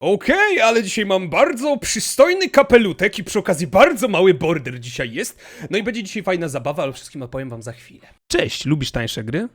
Okej, ale dzisiaj mam bardzo przystojny kapelutek i przy okazji bardzo mały border dzisiaj jest. No i będzie dzisiaj fajna zabawa, ale wszystkim opowiem wam za chwilę. Cześć, lubisz tańsze gry?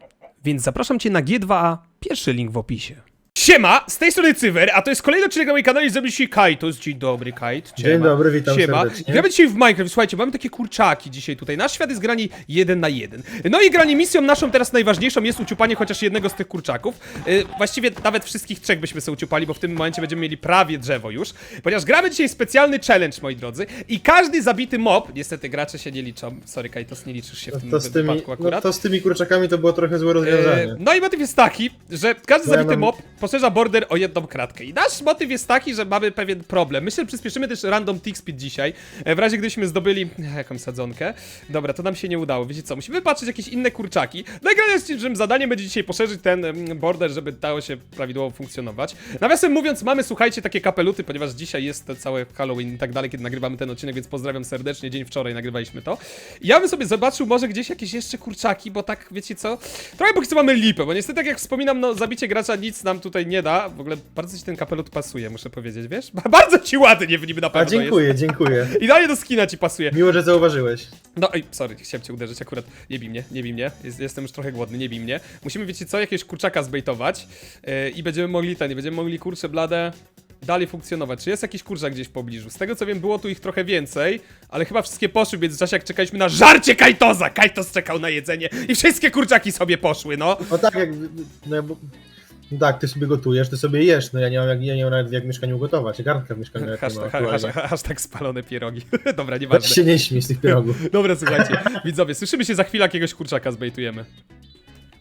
Więc zapraszam cię na G2A, pierwszy link w opisie. Siema, z tej strony Cywer, a to jest kolejny odcinek na moim kanale i mną dzisiaj Kajtos. Dzień dobry, Kajt. Dzień dobry, witam Siema. serdecznie. Gramy dzisiaj w Minecraft. Słuchajcie, mamy takie kurczaki dzisiaj tutaj. Nasz świat jest grani jeden na jeden. No i granie misją naszą teraz najważniejszą jest uciupanie chociaż jednego z tych kurczaków. Yy, właściwie nawet wszystkich trzech byśmy sobie uciupali, bo w tym momencie będziemy mieli prawie drzewo już. Ponieważ gramy dzisiaj specjalny challenge, moi drodzy. I każdy zabity mob, niestety gracze się nie liczą. Sorry, Kajtos, nie liczysz się w tym To z, tymi, wypadku no, akurat. to z tymi kurczakami to było trochę złe rozwiązanie. E, No i motyw jest taki, że każdy ja zabity mam- mob poszerza border o jedną kratkę. I nasz motyw jest taki, że mamy pewien problem. Myślę, że przyspieszymy też random tick speed dzisiaj. e, W razie gdybyśmy zdobyli jakąś sadzonkę. Dobra, to nam się nie udało. Wiecie co? Musimy patrzeć jakieś inne kurczaki. I generalnie że zadaniem będzie dzisiaj poszerzyć ten mm, border, żeby dało się prawidłowo funkcjonować. Nawiasem mówiąc, mamy, słuchajcie, takie kapeluty, ponieważ dzisiaj jest to całe Halloween i tak dalej, kiedy nagrywamy ten odcinek, więc pozdrawiam serdecznie. Dzień wczoraj nagrywaliśmy to. I ja bym sobie zobaczył może gdzieś jakieś jeszcze kurczaki, bo tak, wiecie co? Trochę póki co mamy lipę, bo niestety, tak jak wspominam, no zabicie gracza nic nam tutaj nie da. W ogóle bardzo ci ten kapelut pasuje, muszę powiedzieć, wiesz? Bardzo ci ładnie w nim na A pewno dziękuję, dziękuję. jest. Idealnie do skina ci pasuje. Miło, że zauważyłeś. No ej, sorry, chciałem cię uderzyć akurat. Nie bij mnie, nie bij mnie. Jest, jestem już trochę głodny, nie bij mnie. Musimy, wiecie co, jakiegoś kurczaka zbejtować yy, i będziemy mogli ten, i będziemy mogli kurcze blade dalej funkcjonować. Czy jest jakiś kurczak gdzieś w pobliżu? Z tego co wiem, było tu ich trochę więcej, ale chyba wszystkie poszły w międzyczasie, jak czekaliśmy na żarcie Kajtoza. Kajtos czekał na jedzenie i wszystkie kurczaki sobie poszły, no. O tak, jak. No, bo, no tak, ty sobie gotujesz, ty sobie jesz. No ja nie mam jak, ja nie mam nawet jak w mieszkaniu gotować. Garnka w mieszkaniu jak nie Hashtag, hashtag spalone pierogi. Dobra, Weź nieważne. się nie śmiej z tych pierogów. Dobra, słuchajcie, widzowie, słyszymy się za chwilę, jakiegoś kurczaka zbejtujemy.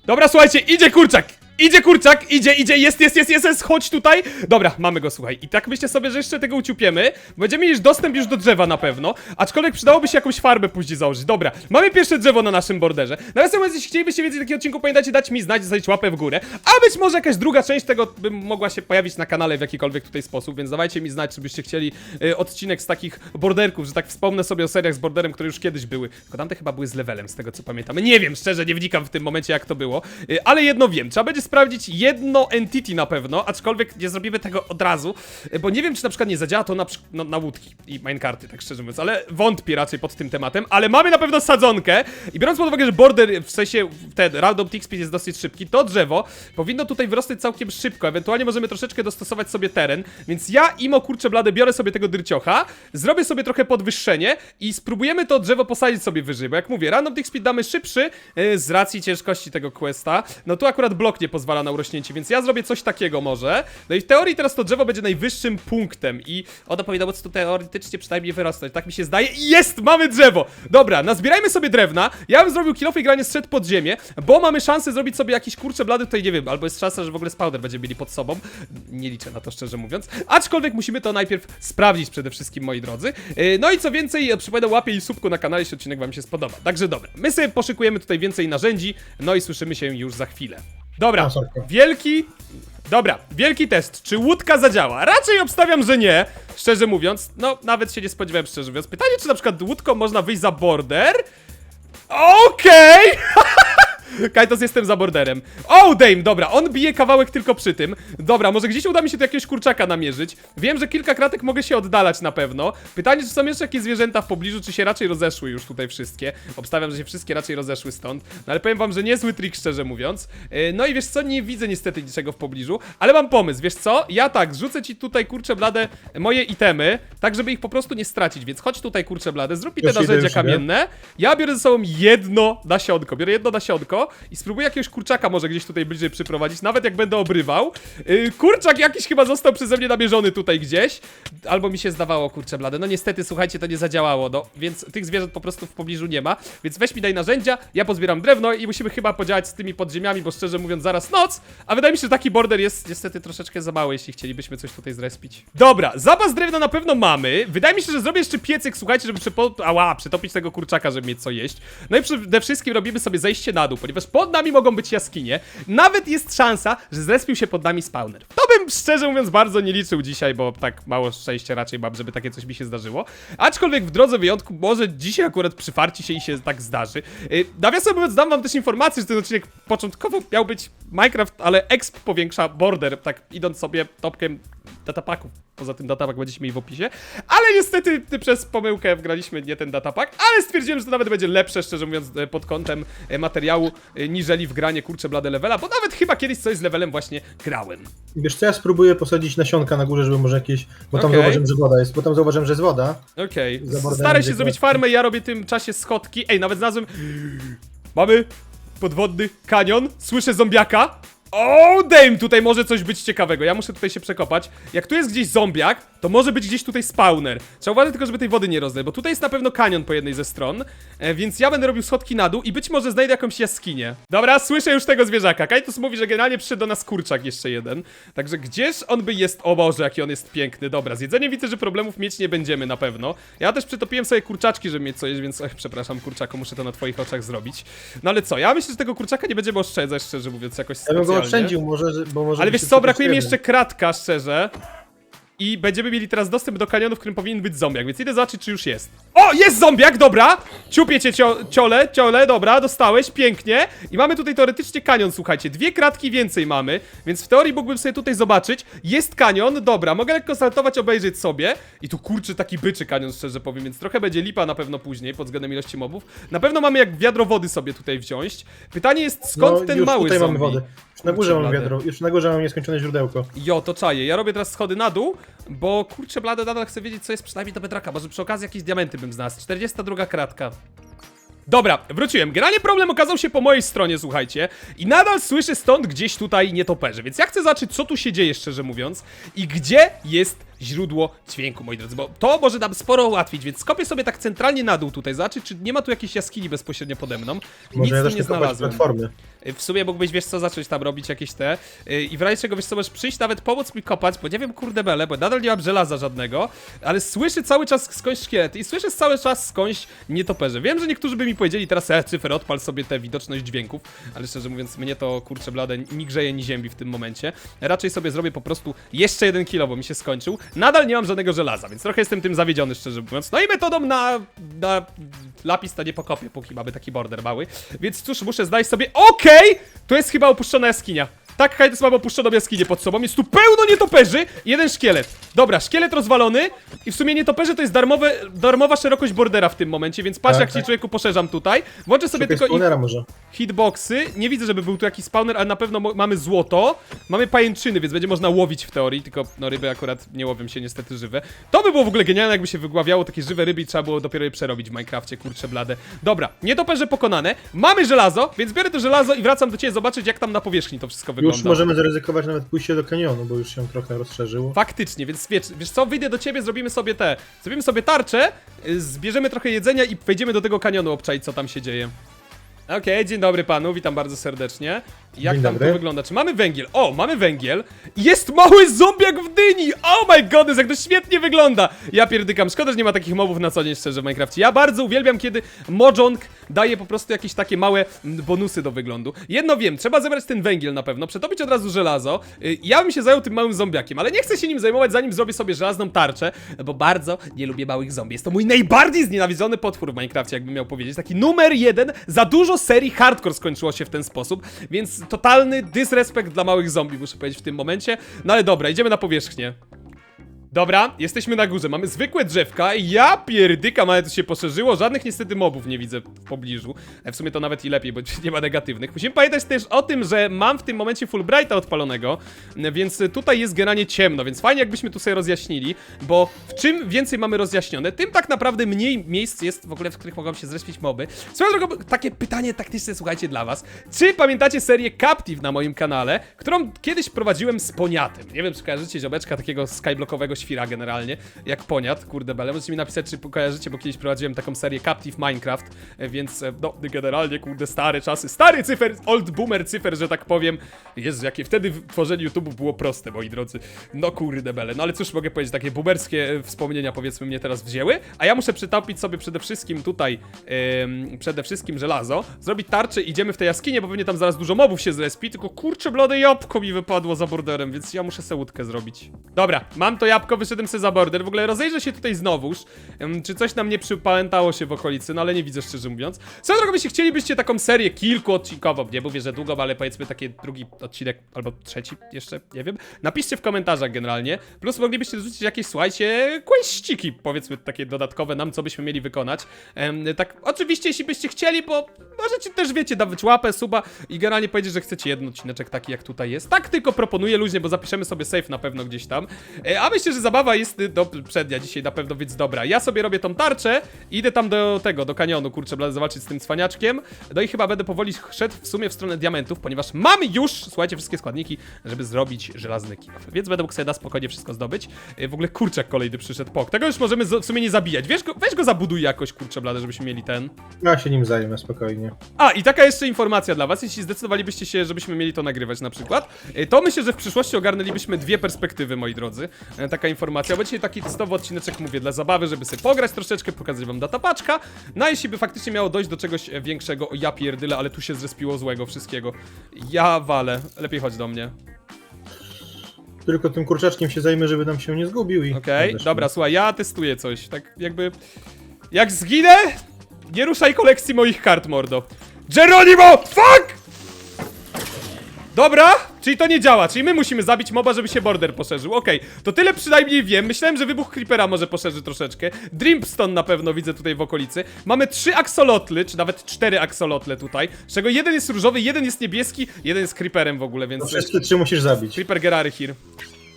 Dobra, słuchajcie, idzie kurczak! Idzie kurczak, idzie, idzie, jest, jest, jest, jest, jest, chodź tutaj. Dobra, mamy go, słuchaj. I tak myślę sobie, że jeszcze tego uciupiemy. Będziemy mieć dostęp już do drzewa na pewno. Aczkolwiek przydałoby się jakąś farbę później założyć. Dobra, mamy pierwsze drzewo na naszym borderze. Natomiast mówiąc, jeśli chcielibyście więcej takich odcinków, pamiętajcie dać mi znać, zostawić łapę w górę. A być może jakaś druga część tego by mogła się pojawić na kanale w jakikolwiek tutaj sposób, więc dawajcie mi znać, czy byście chcieli y, odcinek z takich borderków, że tak wspomnę sobie o seriach z borderem, które już kiedyś były. Tylko tamte chyba były z levelem, z tego co pamiętam. Nie wiem, szczerze, nie wnikam w tym momencie, jak to było. Y, ale jedno wiem, trzeba będzie sprawdzić jedno entity na pewno, aczkolwiek nie zrobimy tego od razu, y, bo nie wiem, czy na przykład nie zadziała to na, no, na łódki i minekarty, tak szczerze mówiąc, ale wątpię raczej pod tym tematem, ale mamy na pewno sadzonkę i biorąc pod uwagę, że border, w sensie ten random tick speed jest dosyć szybki, to drzewo powinno tutaj wyrosnąć całkiem szybko, ewentualnie możemy troszeczkę dostosować sobie teren, więc ja, imo kurczę blade, biorę sobie tego dyrciocha, zrobię sobie trochę podwyższenie i spróbujemy to drzewo posadzić sobie wyżej, bo jak mówię, random tick speed damy szybszy y, z racji ciężkości tego questa, no tu akurat blok nie pozwala na urośnięcie, więc ja zrobię coś takiego może, no i w teorii teraz to drzewo będzie najwyższym punktem i ono powinno być tu teoretycznie przynajmniej wyrosnąć, tak mi się zdaje i jest, mamy drzewo! Dobra, nazbierajmy sobie drewna, ja bym zrobił kilofy i granie strzedł pod ziemię, bo mamy szansę zrobić sobie jakiś kurcze blady tutaj, nie wiem, albo jest szansa, że w ogóle spawner będziemy mieli pod sobą, nie liczę na to szczerze mówiąc, aczkolwiek musimy to najpierw sprawdzić przede wszystkim, moi drodzy, Yy, no i co więcej, e, przypominam łapie i subku na kanale, jeśli odcinek wam się spodoba, także dobra, my sobie poszykujemy tutaj więcej narzędzi, no i słyszymy się już za chwilę. Dobra, wielki Dobra, wielki test. Czy łódka zadziała? Raczej obstawiam, że nie. Szczerze mówiąc, no nawet się nie spodziewałem, szczerze mówiąc. Pytanie, czy na przykład łódką można wyjść za border? Okej! Kajtos, jestem za borderem. Oh, Dame, dobra, on bije kawałek tylko przy tym. Dobra, może gdzieś uda mi się tu jakiegoś kurczaka namierzyć. Wiem, że kilka kratek mogę się oddalać na pewno. Pytanie, czy są jeszcze jakieś zwierzęta w pobliżu, czy się raczej rozeszły już tutaj wszystkie. Obstawiam, że się wszystkie raczej rozeszły stąd. No ale powiem wam, że niezły trik, szczerze mówiąc. Yy, No i wiesz co, nie widzę niestety niczego w pobliżu, ale mam pomysł, wiesz co? Ja tak, zrzucę ci tutaj, kurczę blade, moje itemy, tak żeby ich po prostu nie stracić, więc chodź tutaj, kurczę blade, zrób mi te narzędzia kamienne. Ja biorę ze sobą jedno nasionko, biorę jedno nasionko i spróbuję jakiegoś kurczaka może gdzieś tutaj bliżej przyprowadzić, nawet jak będę obrywał. Yy, kurczak jakiś chyba został przeze mnie namierzony tutaj gdzieś, albo mi się zdawało, kurczę blade. No niestety, słuchajcie, to nie zadziałało, no, więc tych zwierząt po prostu w pobliżu nie ma, więc weź mi daj narzędzia, ja pozbieram drewno i musimy chyba podziałać z tymi podziemiami, bo szczerze mówiąc zaraz noc, a wydaje mi się, że taki border jest niestety troszeczkę za mały, jeśli chcielibyśmy coś tutaj zrespić. Dobra, zapas drewna na pewno mamy, wydaje mi się, że zrobię jeszcze piecyk, słuchajcie, żeby przepo... Ała, przetopić tego kurczaka, żeby mieć co jeść. No i przede wszystkim robimy sobie zejście na dół, ponieważ pod nami mogą być jaskinie. Nawet jest szansa, że zrespił się pod nami spawner. To bym szczerze mówiąc bardzo nie liczył dzisiaj, bo tak mało szczęścia raczej mam, żeby takie coś mi się zdarzyło. Aczkolwiek w drodze wyjątku może dzisiaj akurat przyfarci się i się tak zdarzy. Yy, nawiasem mówiąc, dam wam też informację, że ten odcinek początkowo miał być Minecraft, ale exp powiększa border, tak idąc sobie topkiem datapaków. Poza tym datapak będziecie mieli w opisie. Ale niestety ty, przez pomyłkę wgraliśmy nie ten datapak, ale stwierdziłem, że to nawet będzie lepsze, szczerze mówiąc, e, pod kątem e, materiału, e, niżeli wgranie kurcze blade levela, bo nawet chyba kiedyś coś z levelem właśnie grałem. Wiesz co, ja spróbuję posadzić nasionka na górze, żeby może jakieś... Bo tam Okej. zauważyłem, że woda jest, bo tam zauważyłem, że jest woda. Okej, borderem staraj się zrobić farmę, ja robię w tym czasie schodki. Ej, nawet znalazłem... Mamy podwodny kanion, słyszę zombiaka. O, damn, tutaj może coś być ciekawego. Ja muszę tutaj się przekopać. Jak tu jest gdzieś zombiak, to może być gdzieś tutaj spawner. Trzeba uważać tylko, żeby tej wody nie rozleć, bo tutaj jest na pewno kanion po jednej ze stron. E, więc ja będę robił schodki na dół i być może znajdę jakąś jaskinię. Dobra, słyszę już tego zwierzaka. Kajtus mówi, że generalnie przyszedł do nas kurczak jeszcze jeden. Także gdzież on by jest? O Boże, jaki on jest piękny. Dobra, z jedzeniem widzę, że problemów mieć nie będziemy na pewno. Ja też przytopiłem sobie kurczaczki, żeby mieć co jeść, więc ech, przepraszam kurczaku, muszę to na twoich oczach zrobić. No ale co, ja myślę, że tego kurczaka nie będziemy oszczędzać, szczerze mówiąc, jakoś specjalnie. Oszczędził może, że- bo może... Ale wiesz co, brakuje mi jeszcze kratka, szczerze. I będziemy mieli teraz dostęp do kanionu, w którym powinien być zombiak, więc idę zobaczyć, czy już jest. O, jest zombiak, dobra! Ciupię cię, cio ciole, ciole, dobra, dostałeś, pięknie. I mamy tutaj teoretycznie kanion, słuchajcie, dwie kratki więcej mamy, więc w teorii mógłbym sobie tutaj zobaczyć. Jest kanion, dobra, mogę lekko saltować, obejrzeć sobie. I tu kurczy taki byczy kanion, szczerze powiem, więc trochę będzie lipa na pewno później, pod względem ilości mobów. Na pewno mamy jak wiadro wody sobie tutaj wziąć. Pytanie jest, skąd No, ten mały tutaj zombie? mamy wodę. Na górze mam wiadro, już na górze mam nieskończone źródełko. Jo, to czaję. Ja robię teraz schody na dół, bo kurczę blade nadal chcę wiedzieć, co jest przynajmniej do bedraka. Może przy okazji jakieś diamenty bym znalazł. 42 kratka. Dobra, wróciłem. Generalnie problem okazał się po mojej stronie, słuchajcie. I nadal słyszę stąd gdzieś tutaj nietoperze. Więc ja chcę zobaczyć, co tu się dzieje, szczerze mówiąc. I gdzie jest źródło dźwięku, moi drodzy. Bo to może nam sporo ułatwić, więc skopię sobie tak centralnie na dół tutaj. Zobaczyć, czy nie ma tu jakiejś jaskini bezpośrednio pode mną. Nic Może ja tu też nie znalazłem. platformy. W sumie mógłbyś, wiesz co, zacząć tam robić jakieś te yy, i w razie czego, wiesz co, możesz przyjść nawet pomóc mi kopać, bo nie wiem, kurde bele, bo nadal nie mam żelaza żadnego, ale słyszę cały czas skądś szkielety i słyszę cały czas skądś nietoperze. Wiem, że niektórzy by mi powiedzieli teraz, e, cyfer, odpal sobie tę widoczność dźwięków, ale szczerze mówiąc, mnie to, kurczę blade, ni grzeje, ni ziębi w tym momencie. Raczej sobie zrobię po prostu jeszcze jeden kilo, bo mi się skończył. Nadal nie mam żadnego żelaza, więc trochę jestem tym zawiedziony, szczerze mówiąc. No i metodą na, na lapis to nie pokopię, póki mamy taki border mały. Więc cóż, muszę znaleźć sobie... Okej! To jest chyba opuszczona jaskinia. Tak, Hajdes mam opuszczoną jaskinię pod sobą. Jest tu pełno nietoperzy jeden szkielet. Dobra, szkielet rozwalony i w sumie nietoperze to jest darmowe, darmowa szerokość bordera w tym momencie, więc patrz Tak, jak tak. ci człowieku poszerzam tutaj. Włączę sobie Szukaj tylko ich spawnera może. hitboxy. Nie widzę, żeby był tu jakiś spawner, ale na pewno mo- mamy złoto. Mamy pajęczyny, więc będzie można łowić w teorii, tylko no ryby akurat nie łowią się niestety żywe. To by było w ogóle genialne, jakby się wygławiało takie żywe ryby i trzeba było dopiero je przerobić w Minecrafcie, kurcze blade. Dobra, nietoperze pokonane. Mamy żelazo, więc biorę to żelazo i wracam do ciebie zobaczyć, jak tam na powierzchni to wszystko wygląda. Już możemy zaryzykować nawet pójście do kanionu, bo już się trochę rozszerzyło. Faktycznie, więc wiesz, wiesz co, wyjdę do ciebie, zrobimy sobie te, zrobimy sobie tarczę, y, zbierzemy trochę jedzenia i wejdziemy do tego kanionu obczaić, co tam się dzieje. Okej, dzień dobry panu, witam bardzo serdecznie. Jak Dzień tam dobry. to wygląda? Czy mamy węgiel? O, mamy węgiel. Jest mały zombiak w dyni! Oh my godness, jak to świetnie wygląda! Ja pierdykam, szkoda, że nie ma takich mobów na co dzień, szczerze, w Minecrafcie. Ja bardzo uwielbiam, kiedy Mojang daje po prostu jakieś takie małe mm, bonusy do wyglądu. Jedno wiem, trzeba zebrać ten węgiel na pewno, przetopić od razu żelazo. Y, Ja bym się zajął tym małym zombiakiem, ale nie chcę się nim zajmować, zanim zrobię sobie żelazną tarczę, bo bardzo nie lubię małych zombie. Jest to mój najbardziej znienawidzony potwór w Minecrafcie, jakbym miał powiedzieć. Taki numer jeden, za dużo serii hardcore skończyło się w ten sposób, więc totalny dysrespekt dla małych zombie, muszę powiedzieć w tym momencie. No ale dobra, idziemy na powierzchnię. Dobra, jesteśmy na górze, mamy zwykłe drzewka Ja pierdykam, ale to się poszerzyło. Żadnych niestety mobów nie widzę w pobliżu. E, W sumie to nawet i lepiej, bo nie ma negatywnych. Musimy pamiętać też o tym, że mam w tym momencie Fulbrighta odpalonego e, Więc tutaj jest generalnie ciemno Więc fajnie jakbyśmy tu sobie rozjaśnili Bo w czym więcej mamy rozjaśnione Tym tak naprawdę mniej miejsc jest w ogóle, w których mogą się zrespić moby. Swoją drogą, takie pytanie taktyczne, słuchajcie, dla was. Czy pamiętacie serię Captive na moim kanale Którą kiedyś prowadziłem z Poniatem? Nie wiem, czy kojarzycie ziomeczka takiego skyblockowego świra generalnie, jak poniat, kurde bele. Możecie mi napisać, czy kojarzycie, bo kiedyś prowadziłem taką serię Captive Minecraft, e, więc e, no, generalnie, kurde, stare czasy, stary cyfer, old boomer cyfer, że tak powiem. Jezu, jakie wtedy tworzenie YouTube'u było proste, moi drodzy. No kurde bele, no ale cóż mogę powiedzieć, takie boomerskie e, wspomnienia powiedzmy mnie teraz wzięły, a ja muszę przytopić sobie przede wszystkim tutaj, em, przede wszystkim żelazo, zrobić tarczę, idziemy w tę jaskinię, bo pewnie tam zaraz dużo mobów się zrespi, tylko kurczę blade jabłko mi wypadło za borderem, więc ja muszę sobie łódkę zrobić. Dobra, mam to jabłko, wyszedłem sobie za border, w ogóle rozejrzę się tutaj znowuż, czy coś nam nie przypamiętało się w okolicy, no ale nie widzę szczerze mówiąc. Co drogą, jeśli chcielibyście taką serię kilkuodcinkową, nie mówię, że długą, ale powiedzmy taki drugi odcinek, albo trzeci jeszcze, nie wiem, napiszcie w komentarzach generalnie, plus moglibyście rzucić jakieś, słuchajcie, quesściki, powiedzmy takie dodatkowe nam, co byśmy mieli wykonać. Tak, oczywiście, jeśli byście chcieli, bo możecie też, wiecie, dawać łapę, suba i generalnie powiedzieć, że chcecie jeden odcineczek taki, jak tutaj jest. Tak tylko proponuję luźnie, bo zapiszemy sobie save na pewno gdzieś tam. E, a myślę, że zabawa jest y, do przednia dzisiaj na pewno, więc dobra. Ja sobie robię tą tarczę i idę tam do tego, do kanionu, kurczę, będę zawalczyć z tym cwaniaczkiem. No i chyba będę powoli szedł w sumie w stronę diamentów, ponieważ mamy już, słuchajcie, wszystkie składniki, żeby zrobić żelazny kilof. Więc będę mógł sobie na spokojnie wszystko zdobyć. E, w ogóle kurczak kolejny przyszedł, pok. Tego już możemy w sumie nie zabijać. Wiesz go, weź go zabuduj jakoś, kurczę, blade, żebyśmy mieli ten. Ja się nim zajmę spokojnie. A, i taka jeszcze informacja dla was, jeśli zdecydowalibyście się, żebyśmy mieli to nagrywać na przykład, y, to myślę, że w przyszłości ogarnęlibyśmy dwie perspektywy, moi drodzy. E, Taka informacja, bo dzisiaj taki testowy odcineczek mówię dla zabawy, żeby sobie pograć troszeczkę, pokazać wam datapaczka. No jeśli by faktycznie miało dojść do czegoś e, większego, o ja pierdyle, ale tu się zrespiło złego wszystkiego. Ja walę, lepiej chodź do mnie. Tylko tym kurczaczkiem się zajmę, żeby nam się nie zgubił i... Okej, Zresztą. dobra, słuchaj, ja testuję coś, tak jakby... Jak zginę, nie ruszaj kolekcji moich kart, mordo. Geronimo! Fuck! Dobra, czyli to nie działa, czyli my musimy zabić moba, żeby się border poszerzył. Okej, to tyle przynajmniej wiem. Myślałem, że wybuch Creepera może poszerzy troszeczkę. Dreamstone na pewno widzę tutaj w okolicy. Mamy trzy axolotly, czy nawet cztery axolotle tutaj, z czego jeden jest różowy, jeden jest niebieski, jeden jest Creeperem w ogóle, To więc... wszystkie trzy musisz zabić. Creeper Gerary here.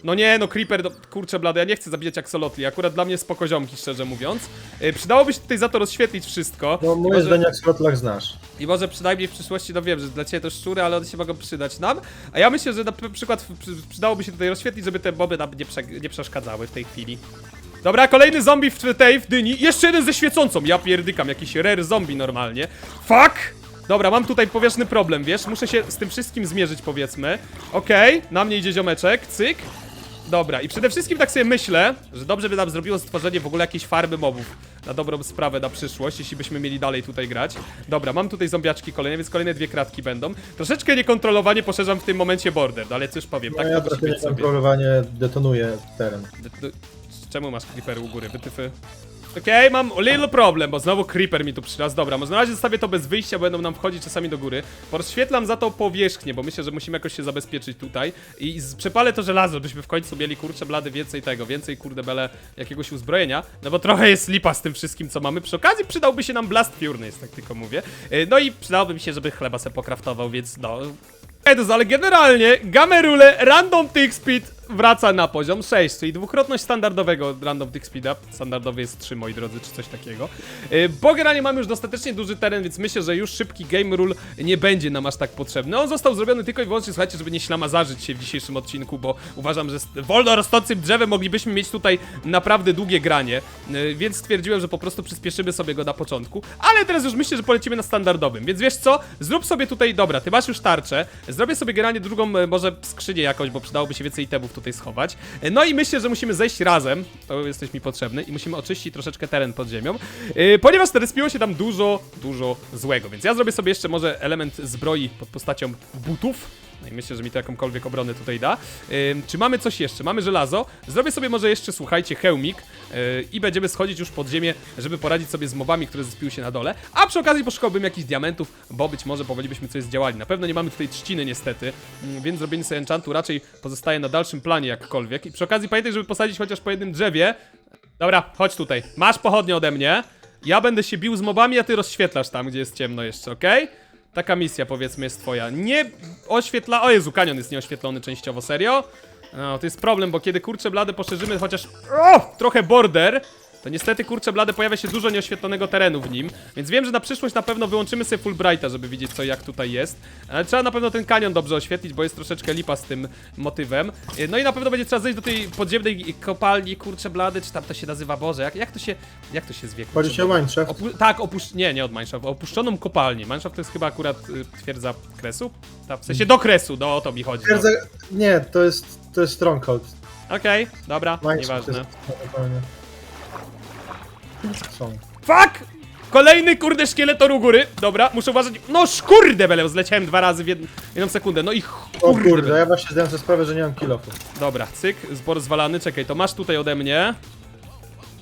No nie, no Creeper, kurczę blade, ja nie chcę zabijać aksolotli, akurat dla mnie spokoziomki, szczerze mówiąc. Yy, przydałoby się tutaj za to rozświetlić wszystko. No moje może, zdanie slotlach znasz. I może przynajmniej w przyszłości, no wiem, że dla ciebie to szczury, ale one się mogą przydać nam. A ja myślę, że na przykład przydałoby się tutaj rozświetlić, żeby te boby nam nie, prze, nie przeszkadzały w tej chwili. Dobra, kolejny zombie w tej, w dyni. Jeszcze jeden ze świecącą. Ja pierdykam, jakiś rare zombie normalnie. Fuck! Dobra, mam tutaj powieszny problem, wiesz? Muszę się z tym wszystkim zmierzyć, powiedzmy. Okej, na mnie idzie ziomeczek, cyk. Dobra, i przede wszystkim tak sobie myślę, że dobrze by nam zrobiło stworzenie w ogóle jakiejś farmy mobów. Na dobrą sprawę na przyszłość, jeśli byśmy mieli dalej tutaj grać. Dobra, mam tutaj zombiaczki kolejne, więc kolejne dwie kratki będą. Troszeczkę niekontrolowanie poszerzam w tym momencie border, no ale cóż powiem, No tak ja to musi trochę być sobie. niekontrolowanie detonuję teren. Czemu masz creepery u góry, wytyfy? Okej, mam little problem, bo znowu creeper mi tu przyraz. Dobra, może na razie zostawię to bez wyjścia, będą nam wchodzić czasami do góry. Porozświetlam za to powierzchnię, bo myślę, że musimy jakoś się zabezpieczyć tutaj. I przepalę to żelazo, żebyśmy w końcu mieli kurcze blady więcej tego, więcej kurde bele jakiegoś uzbrojenia. No bo trochę jest lipa z tym wszystkim, co mamy. Przy okazji przydałby się nam blast jest tak tylko mówię. Yy, No i przydałoby mi się, żeby chleba se pokraftował, więc no... Ale generalnie Gamerule Random Tick Speed wraca na poziom 6, czyli dwukrotność standardowego Random Tick Speeda. Standardowy jest 3, moi drodzy, czy coś takiego. Yy, Bo generalnie mamy już dostatecznie duży teren, więc myślę, że już szybki Game Rule nie będzie nam aż tak potrzebny. On został zrobiony tylko i wyłącznie, słuchajcie, żeby nie ślamazarzyć się w dzisiejszym odcinku, bo uważam, że z wolno rosnącym drzewem moglibyśmy mieć tutaj naprawdę długie granie, yy, więc stwierdziłem, że po prostu przyspieszymy sobie go na początku. Ale teraz już myślę, że polecimy na standardowym, więc wiesz co? Zrób sobie tutaj, dobra, ty masz już tarczę, zrobię sobie generalnie drugą, e, może skrzynię jakąś, bo przydałoby się więcej itemów tutaj schować. E, No i myślę, że musimy zejść razem, to jesteś mi potrzebny, i musimy oczyścić troszeczkę teren pod ziemią, e, ponieważ respiło się tam dużo, dużo złego, więc ja zrobię sobie jeszcze może element zbroi pod postacią butów. No i myślę, że mi to jakąkolwiek obronę tutaj da. Ym, czy mamy coś jeszcze? Mamy żelazo. Zrobię sobie może jeszcze, słuchajcie, hełmik yy, i będziemy schodzić już pod ziemię, żeby poradzić sobie z mobami, które zespiły się na dole. A przy okazji poszukałbym jakichś diamentów, bo być może powoli byśmy coś zdziałali. Na pewno nie mamy tutaj trzciny niestety, mm, więc zrobienie sobie enchantu raczej pozostaje na dalszym planie jakkolwiek. I przy okazji pamiętaj, żeby posadzić chociaż po jednym drzewie. Dobra, chodź tutaj. Masz pochodnie ode mnie. Ja będę się bił z mobami, a ty rozświetlasz tam, gdzie jest ciemno jeszcze, okej? Taka misja powiedzmy jest twoja. Nie oświetla... O Jezu, kanion jest nieoświetlony częściowo, serio? No, to jest problem, bo kiedy kurczę blady poszerzymy chociaż o, trochę border, to niestety, kurczę blade, pojawia się dużo nieoświetlonego terenu w nim, więc wiem, że na przyszłość na pewno wyłączymy sobie Fulbrighta, żeby widzieć co i jak tutaj jest, ale trzeba na pewno ten kanion dobrze oświetlić, bo jest troszeczkę lipa z tym motywem. No i na pewno będzie trzeba zejść do tej podziemnej kopalni, kurczę blady, czy tam to się nazywa, Boże, jak, jak to się, jak to się zwie? kurczę Chodzi ci o blady? Minecraft? Opu tak, opusz... Nie, nie od Mineshaft, opuszczoną kopalnię. Mineshaft to jest chyba akurat y, twierdza kresu? Ta, w sensie do kresu, no o to mi chodzi. No. Twierdza... Nie, to jest, to jest Stronghold. Okej, dobra, Minecraft nieważne. Są. Fuck! Kolejny kurde szkieletor u góry. Dobra, muszę uważać. No kurde bele, zleciałem dwa razy w jed... jedną sekundę. No i O kurde. ja właśnie zdałem sobie sprawę, że nie mam kilofu. Dobra, cyk, zbor zwalany. Czekaj, to masz tutaj ode mnie.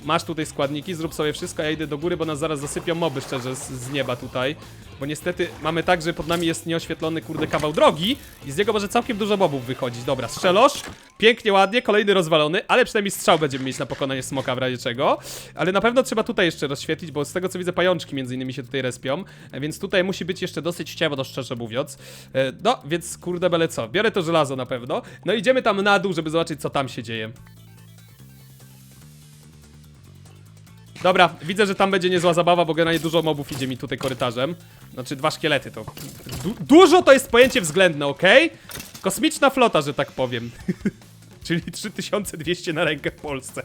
Masz tutaj składniki, zrób sobie wszystko, ja idę do góry, bo nas zaraz zasypią moby szczerze z, z nieba tutaj. Bo niestety mamy tak, że pod nami jest nieoświetlony kurde kawał drogi i z niego może całkiem dużo mobów wychodzić. Dobra, strzelosz, pięknie, ładnie, kolejny rozwalony, ale przynajmniej strzał będziemy mieć na pokonanie smoka w razie czego. Ale na pewno trzeba tutaj jeszcze rozświetlić, bo z tego co widzę pajączki między innymi się tutaj respią, e, więc tutaj musi być jeszcze dosyć ciemno, szczerze mówiąc. E, No, więc kurde bele co, biorę to żelazo na pewno. No idziemy tam na dół, żeby zobaczyć co tam się dzieje. Dobra, widzę, że tam będzie niezła zabawa, bo generalnie dużo mobów idzie mi tutaj korytarzem. Znaczy dwa szkielety to. Du dużo to jest pojęcie względne, okej? Kosmiczna flota, że tak powiem. Czyli 3200 na rękę w Polsce.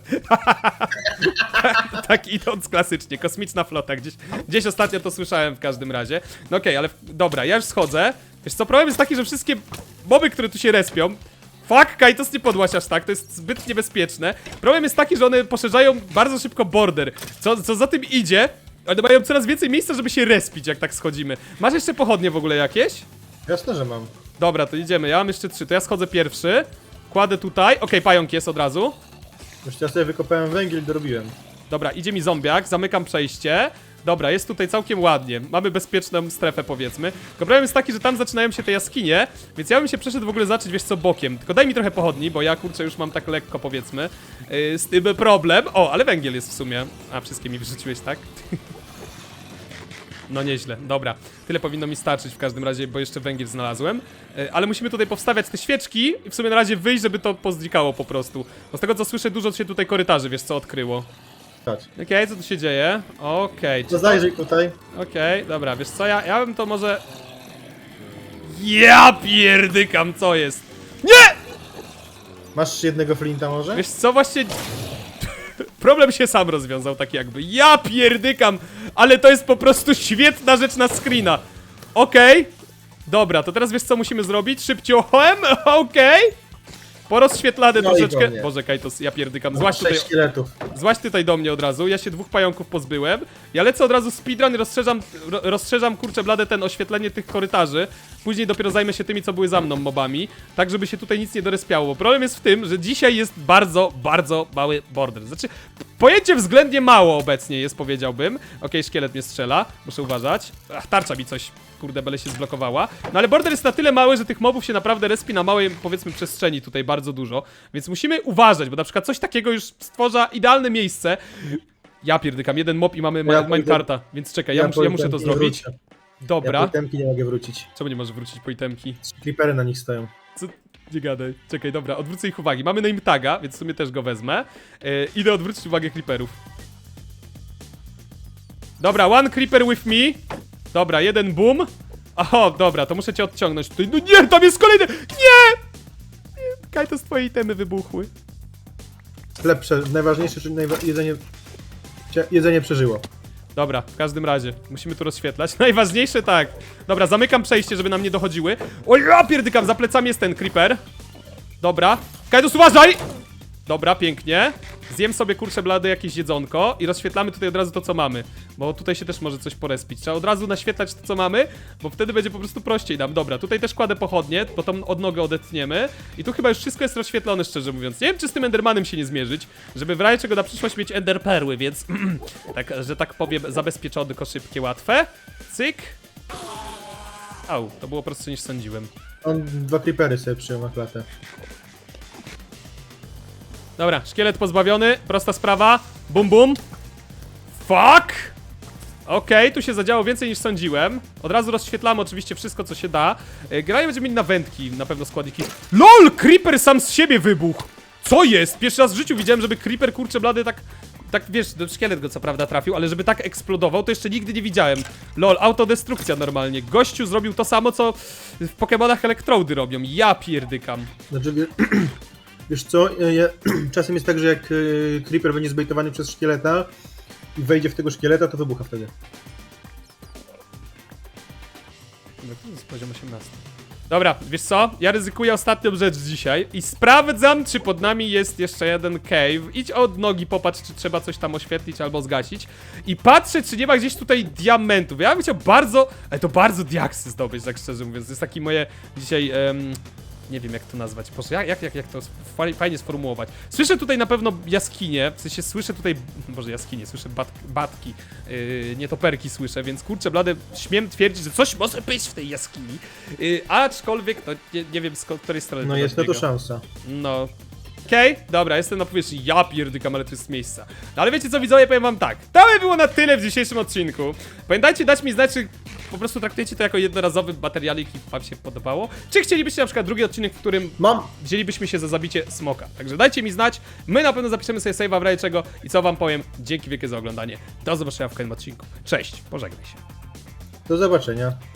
tak idąc klasycznie, kosmiczna flota. Gdzieś, gdzieś ostatnio to słyszałem w każdym razie. No okej, ale w- dobra, ja już schodzę. Wiesz co, problem jest taki, że wszystkie moby, które tu się respią, Fuck, Kaitos, nie podłaś aż tak, to jest zbyt niebezpieczne. Problem jest taki, że one poszerzają bardzo szybko border. Co, co za tym idzie, one mają coraz więcej miejsca, żeby się respić, jak tak schodzimy. Masz jeszcze pochodnie w ogóle jakieś? Jasne, że mam. Dobra, to idziemy, ja mam jeszcze trzy, to ja schodzę pierwszy. Kładę tutaj, okej, pająk jest od razu. Już ja sobie wykopałem węgiel i dorobiłem. Dobra, idzie mi zombiak, zamykam przejście. Dobra, jest tutaj całkiem ładnie. Mamy bezpieczną strefę, powiedzmy. Tylko problem jest taki, że tam zaczynają się te jaskinie, więc ja bym się przeszedł w ogóle zacząć, wiesz co, bokiem. Tylko daj mi trochę pochodni, bo ja kurczę już mam tak lekko, powiedzmy. Yy, z tym problem. O, ale węgiel jest w sumie. A, wszystkie mi wyrzuciłeś, tak? No nieźle, dobra. Tyle powinno mi starczyć w każdym razie, bo jeszcze węgiel znalazłem. Yy, ale musimy tutaj powstawiać te świeczki i w sumie na razie wyjść, żeby to pozdzikało po prostu. Bo z tego co słyszę, dużo się tutaj korytarzy, wiesz co, odkryło. Chodź. Okej, co tu się dzieje? Okej, czy- zajrzyj tutaj. okej, dobra, wiesz co, ja, ja bym to może... Ja pierdykam, co jest? Nie! Masz jednego flinta może? Wiesz co, właśnie... Problem się sam rozwiązał, tak jakby. Ja pierdykam, ale to jest po prostu świetna rzecz na screena. Okej. Dobra, to teraz wiesz co musimy zrobić? Szybciołem, okej. Porozświetlane No troszeczkę. mnie. Boże, Kajtos, ja pierdykam. Złaś Sześć tutaj, szkieletów. Złaź tutaj do mnie od razu, ja się dwóch pająków pozbyłem. Ja lecę od razu speedrun i rozszerzam, ro, rozszerzam kurczę blade ten oświetlenie tych korytarzy. Później dopiero zajmę się tymi, co były za mną mobami. Tak, żeby się tutaj nic nie dorespiało. Bo problem jest w tym, że dzisiaj jest bardzo, bardzo mały border. Znaczy, pojęcie względnie mało obecnie jest, powiedziałbym. Okej, szkielet mnie strzela, muszę uważać. Ach, tarcza mi coś, kurde, bele się zblokowała. No ale border jest na tyle mały, że tych mobów się naprawdę respi na małej, powiedzmy, przestrzeni tutaj bardzo dużo. Więc musimy uważać, bo na przykład coś takiego już stworza idealne miejsce. Ja pierdykam, jeden mob i mamy Ja ja minecarta, więc czekaj, ja, muszę, ja muszę to zrobić. wrócę. Ja Dobra. po temki nie mogę wrócić. Czemu nie możesz wrócić po itemki? Creepery na nich stoją. Co? Nie gadaj. Czekaj, dobra, odwrócę ich uwagi. Mamy name taga, więc w sumie też go wezmę. Yy, idę odwrócić uwagę creeperów. Dobra, one creeper with me. Dobra, jeden boom. Oho, dobra, to muszę cię odciągnąć tutaj. No nie, tam jest kolejny! Nie! Nie, Kaj, to z twojej itemy wybuchły. Sklep prze... najważniejsze, że najwa... jedzenie... Jedzenie przeżyło. Dobra, w każdym razie, musimy tu rozświetlać. Najważniejsze tak. Dobra, zamykam przejście, żeby nam nie dochodziły. O ja pierdykam, za plecami jest ten creeper. Dobra. Kajdus, uważaj! Dobra, pięknie. Zjem sobie kurczę blady jakieś jedzonko i rozświetlamy tutaj od razu to, co mamy. Bo tutaj się też może coś porespić. Trzeba od razu naświetlać to, co mamy, bo wtedy będzie po prostu prościej nam. Dobra, tutaj też kładę pochodnie, bo tą odnogę odetniemy. I tu chyba już wszystko jest rozświetlone, szczerze mówiąc. Nie wiem, czy z tym Endermanem się nie zmierzyć, żeby w razie czego na przyszłość mieć Enderperły, więc tak, że tak powiem, zabezpieczone, tylko szybkie, łatwe. Cyk. Au, to było prostsze niż sądziłem. On dwa Creepery sobie przyjął na klatę. Dobra, szkielet pozbawiony, prosta sprawa. Bum bum. Fuck! Okej, tu się zadziało więcej niż sądziłem. Od razu rozświetlamy oczywiście wszystko, co się da. E, Granie będziemy mieli na wędki, na pewno składniki. LOL! Creeper sam z siebie wybuchł! Co jest? Pierwszy raz w życiu widziałem, żeby Creeper, kurczę blady, tak tak wiesz, no, szkielet go co prawda trafił, ale żeby tak eksplodował, to jeszcze nigdy nie widziałem. Lol, autodestrukcja normalnie. Gościu zrobił to samo, co w Pokemonach Elektrody robią. Ja pierdykam. Znaczy, wiesz co, ja, czasem jest tak, że jak y, Creeper będzie zbejtowany przez szkieleta i wejdzie w tego szkieleta, to wybucha wtedy. No, to jest poziom 18. Dobra, wiesz co? Ja ryzykuję ostatnią rzecz dzisiaj i sprawdzam, czy pod nami jest jeszcze jeden cave. Idź od nogi, popatrz, czy trzeba coś tam oświetlić albo zgasić. I patrzę, czy nie ma gdzieś tutaj diamentów. Ja bym chciał bardzo, ale to bardzo diaksy zdobyć, tak szczerze mówiąc. To jest taki moje dzisiaj... em, nie wiem jak to nazwać. Proszę, jak, jak, jak, jak to fa- fajnie sformułować. Słyszę tutaj na pewno jaskinie, w sensie słyszę tutaj, może jaskinie, słyszę bat, batki, yy, nietoperki słyszę, więc kurczę blade, śmiem twierdzić, że coś może być w tej jaskini. Yy, aczkolwiek, to nie, nie wiem z której strony No jest na to szansa. No. Okej, dobra, jestem na powierzchni. Ja pierdykam, ale to jest miejsca. No ale wiecie co, widzowie, powiem wam tak. To by było na tyle w dzisiejszym odcinku. Pamiętajcie dać mi znać, czy po prostu traktujecie to jako jednorazowy materialik i wam się podobało. Czy chcielibyście na przykład drugi odcinek, w którym Mam! wzięlibyśmy się za zabicie smoka. Także dajcie mi znać. My na pewno zapiszemy sobie save'a w razie czego. I co wam powiem, dzięki wielkie za oglądanie. Do zobaczenia w kolejnym odcinku. Cześć, pożegnaj się. Do zobaczenia.